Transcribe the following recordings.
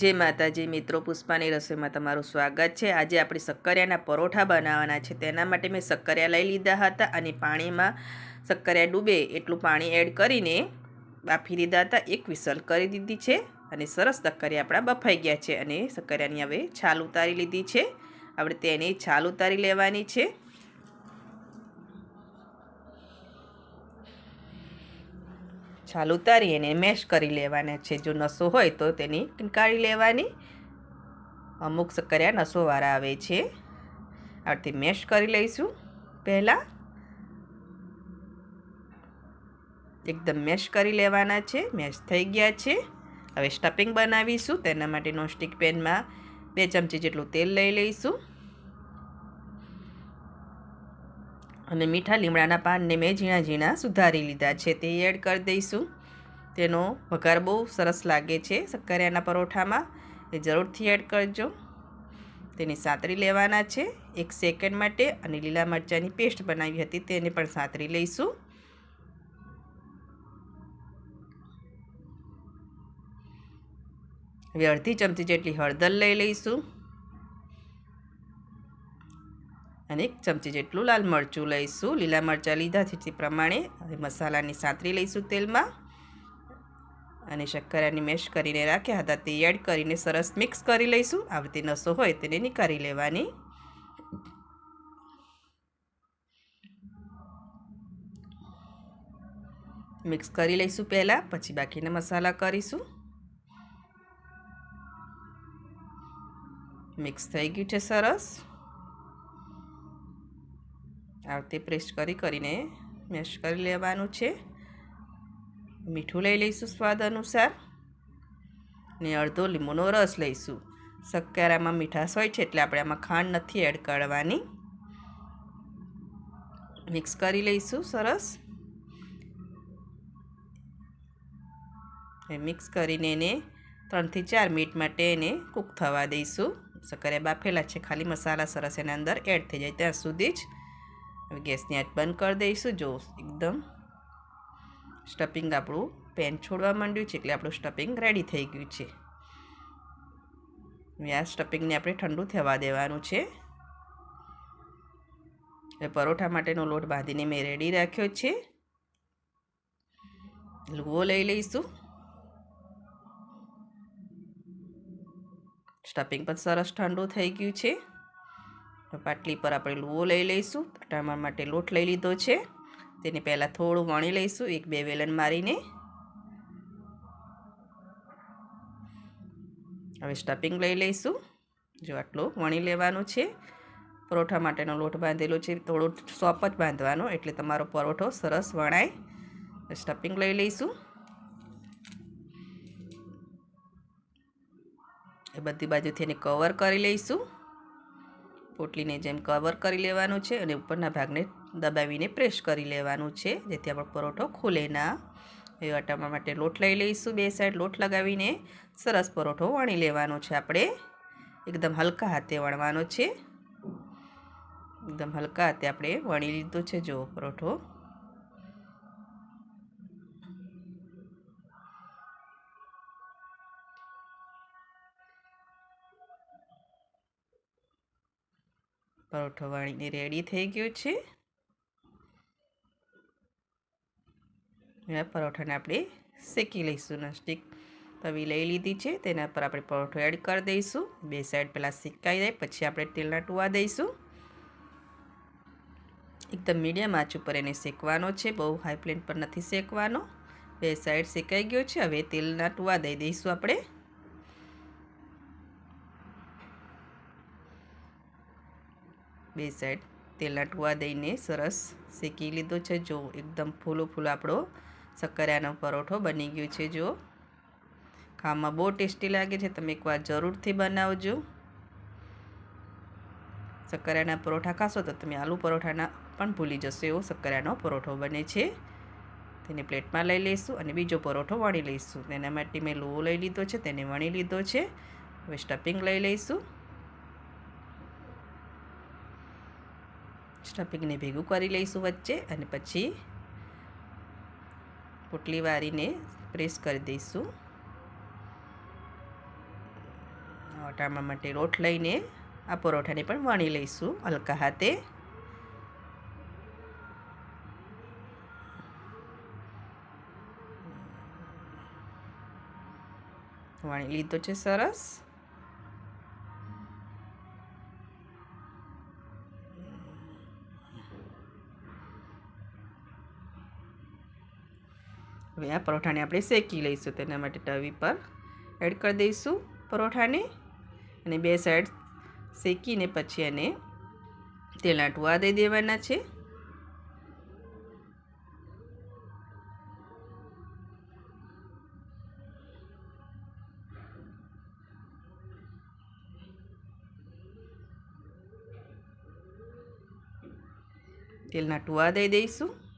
જય માતાજી, મિત્રો. પુષ્પાની રસોઈમાં તમારું સ્વાગત છે. આજે આપણે શક્કરિયાના પરોઠા બનાવવાના છે. તેના માટે મેં શક્કરિયા લઈ લીધા હતા અને પાણીમાં શક્કરિયા ડૂબે એટલું પાણી એડ કરીને બાફી દીધા હતા. એક વિસલ કરી દીધી છે અને સરસ શક્કરિયા આપણા બફાઈ ગયા છે અને શક્કરિયાની હવે છાલ ઉતારી લીધી છે. આપણે તેની છાલ ઉતારી લેવાની છે. છાલ ઉતારી એને મેશ કરી લેવાના છે. જો નસો હોય તો તેની કાઢી લેવાની. અમુક સક્કરિયા નસોવાળા આવે છે. આથી મેશ કરી લઈશું. પહેલાં એકદમ મેશ કરી લેવાના છે. મેશ થઈ ગયા છે. હવે સ્ટફિંગ બનાવીશું. તેના માટે નોનસ્ટિક પેનમાં બે ચમચી જેટલું તેલ લઈ લઈશું. અને મીઠા લીમડાના પાનને મેં ઝીણા ઝીણા સુધારી લીધા છે. તે એડ કરી દઈશું. તેનો વઘાર બહુ સરસ લાગે છે શક્કરિયાના પરોઠામાં. એ જરૂરથી એડ કરજો. તેને સાતરી લેવાના છે. એક સેકન્ડ માટે અને લીલા મરચાંની પેસ્ટ બનાવી હતી તેને પણ સાતરી લઈશું. હવે અડધી ચમચી જેટલી હળદર લઈ લઈશું. અને એક ચમચી જેટલું લાલ મરચું લઈશું. લીલા મરચાં લીધા છે તે પ્રમાણે હવે મસાલાની સાંતરી લઈશું તેલમાં અને શક્કરાની મેશ કરીને રાખ્યા હતા તે એડ કરીને સરસ મિક્સ કરી લઈશું. આવતી નસો હોય તેને નીકાળી લેવાની. મિક્સ કરી લઈશું પહેલાં, પછી બાકીના મસાલા કરીશું. મિક્સ થઈ ગયું છે સરસ. આવતી પ્રેસ કરી કરીને મેશ કરી લેવાનું છે. મીઠું લઈ લઈશું સ્વાદ અનુસાર ને અડધો લીંબુનો રસ લઈશું. શક્કરામાં મીઠાશ હોય છે એટલે આપણે આમાં ખાંડ નથી એડ કરવાની. મિક્સ કરી લઈશું સરસ. મિક્સ કરીને એને ત્રણથી ચાર મિનિટ માટે એને કૂક થવા દઈશું. શક્કરિયા બાફેલા છે, ખાલી મસાલા સરસ એના અંદર એડ થઈ જાય ત્યાં સુધી જ. હવે ગેસની આંચ બંધ કરી દઈશું. જો એકદમ સ્ટફિંગ આપણું પેન છોડવા માંડ્યું છે એટલે આપણું સ્ટફિંગ રેડી થઈ ગયું છે. હવે આ સ્ટફિંગને આપણે ઠંડુ થવા દેવાનું છે. હવે પરોઠા માટેનો લોટ બાંધીને મેં રેડી રાખ્યો છે. લુવો લઈ લઈશું. સ્ટફિંગ પણ સરસ ઠંડુ થઈ ગયું છે. પાટલી પર આપણે લુવો લઈ લઈશું. ટમાટર માટે લોટ લઈ લીધો છે. તેને પહેલાં થોડું વણી લઈશું, એક બે વેલણ મારીને. હવે સ્ટફિંગ લઈ લઈશું. જો આટલું વણી લેવાનું છે. પરોઠા માટેનો લોટ બાંધેલો છે. થોડો સોપ જ બાંધવાનો, એટલે તમારો પરોઠો સરસ વણાય. સ્ટફિંગ લઈ લઈશું. એ બધી બાજુથી એને કવર કરી લઈશું. પોટલીને જેમ કવર કરી લેવાનું છે અને ઉપરના ભાગને દબાવીને પ્રેસ કરી લેવાનું છે. જેથી આપણો પરોઠો ખુલે ના. એ અટામા માટે લોટ લઈ લઈશું બે સાઈડ લોટ લગાવીને. સરસ પરોઠો વણી લેવાનો છે આપણે. એકદમ હલકા હાથે વણવાનો છે. એકદમ હલકા હાથે આપણે વણી લીધો છે. જો પરોઠો. પરોઠો વાળીને રેડી થઈ ગયો છે. પરોઠાને આપણે શેકી લઈશું નસ્ટિક તવી લઈ લીધી છે. તેના પર આપણે પરોઠો એડ કરી દઈશું. બે સાઈડ પહેલાં શેકાઈ જાય, પછી આપણે તેલના ટુવા દઈશું. એકદમ મીડિયમ આંચ ઉપર એને શેકવાનો છે. બહુ હાઈ ફ્લેમ પર નથી શેકવાનો. બે સાઈડ શેકાઈ ગયો છે. હવે તેલના ટુવા દઈ દઈશું આપણે. બે સાઈડ તેલ ટુવા દઈને સરસ શેકી લીધો છે. જો એકદમ ફૂલો ફૂલો આપણો શક્કરિયાનો પરોઠો બની ગયો છે, જો. ખાવામાં બહુ ટેસ્ટી લાગે છે. તમે એકવાર જરૂરથી બનાવજો. શક્કરિયાના પરોઠા ખાશો તો તમે આલુ પરોઠાના પણ ભૂલી જશો. એવો શક્કરિયાનો પરોઠો બને છે. તેને પ્લેટમાં લઈ લઈશું અને બીજો પરોઠો વણી લઈશું. તેના માટે મેં લોહો લઈ લીધો છે. તેને વણી લીધો છે. હવે સ્ટફિંગ લઈ લઈશું. સ્ટફિંગને ભેગું કરી લઈશું વચ્ચે અને પછી પોટલી વારીને પ્રેસ કરી દઈશું. વટાણા માટે લોટ લઈને આ પરોઠાને પણ વણી લઈશું હલકા હાથે. વણી લીધો છે સરસ. હવે આ પરોઠાને આપણે શેકી લઈશું તેના માટે તવી પર એડ કરી દઈશું પરોઠાને. અને બે સાઈડ શેકીને પછી એને તેલના ટુવા દઈ દેવાના છે. તેલના ટુવા દઈ દઈશું.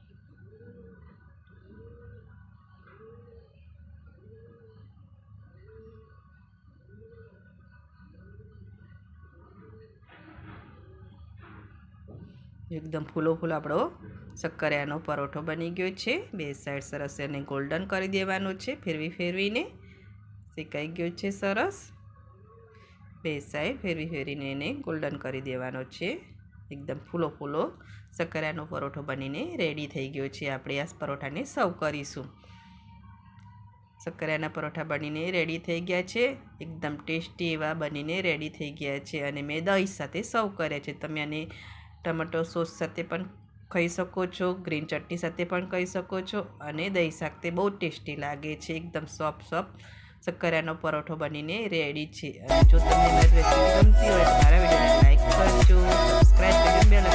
એકદમ ફૂલો ફૂલો આપણો શક્કરિયાનો પરોઠો બની ગયો છે. બે સાઈડ સરસ એને ગોલ્ડન કરી દેવાનો છે. ફેરવી ફેરવીને શેકાઈ ગયો છે સરસ. બે સાઈડ ફેરવી ફેરવીને એને ગોલ્ડન કરી દેવાનો છે. એકદમ ફૂલો ફૂલો શક્કરિયાનો પરોઠો બનીને રેડી થઈ ગયો છે. આપણે આ પરોઠાને સર્વ કરીશું. શક્કરિયાના પરોઠા બનીને રેડી થઈ ગયા છે. એકદમ ટેસ્ટી એવા બનીને રેડી થઈ ગયા છે અને મેં દહીં સાથે સર્વ કર્યા છે. તમે આને ટમેટો સોસ સાથે પણ ખાઈ શકો છો, ગ્રીન ચટણી સાથે પણ ખાઈ શકો છો અને દહીં શાક તે બહુ ટેસ્ટી લાગે છે, એકદમ સોફ્ટ સોફ્ટ. શક્કરિયાનો પરોઠો બનીને રેડી છે. અને જો તમને ગમતી હોય મારા વિડીયોને લાઈક કરજો સબસ્ક્રાઈબ કરી બેલ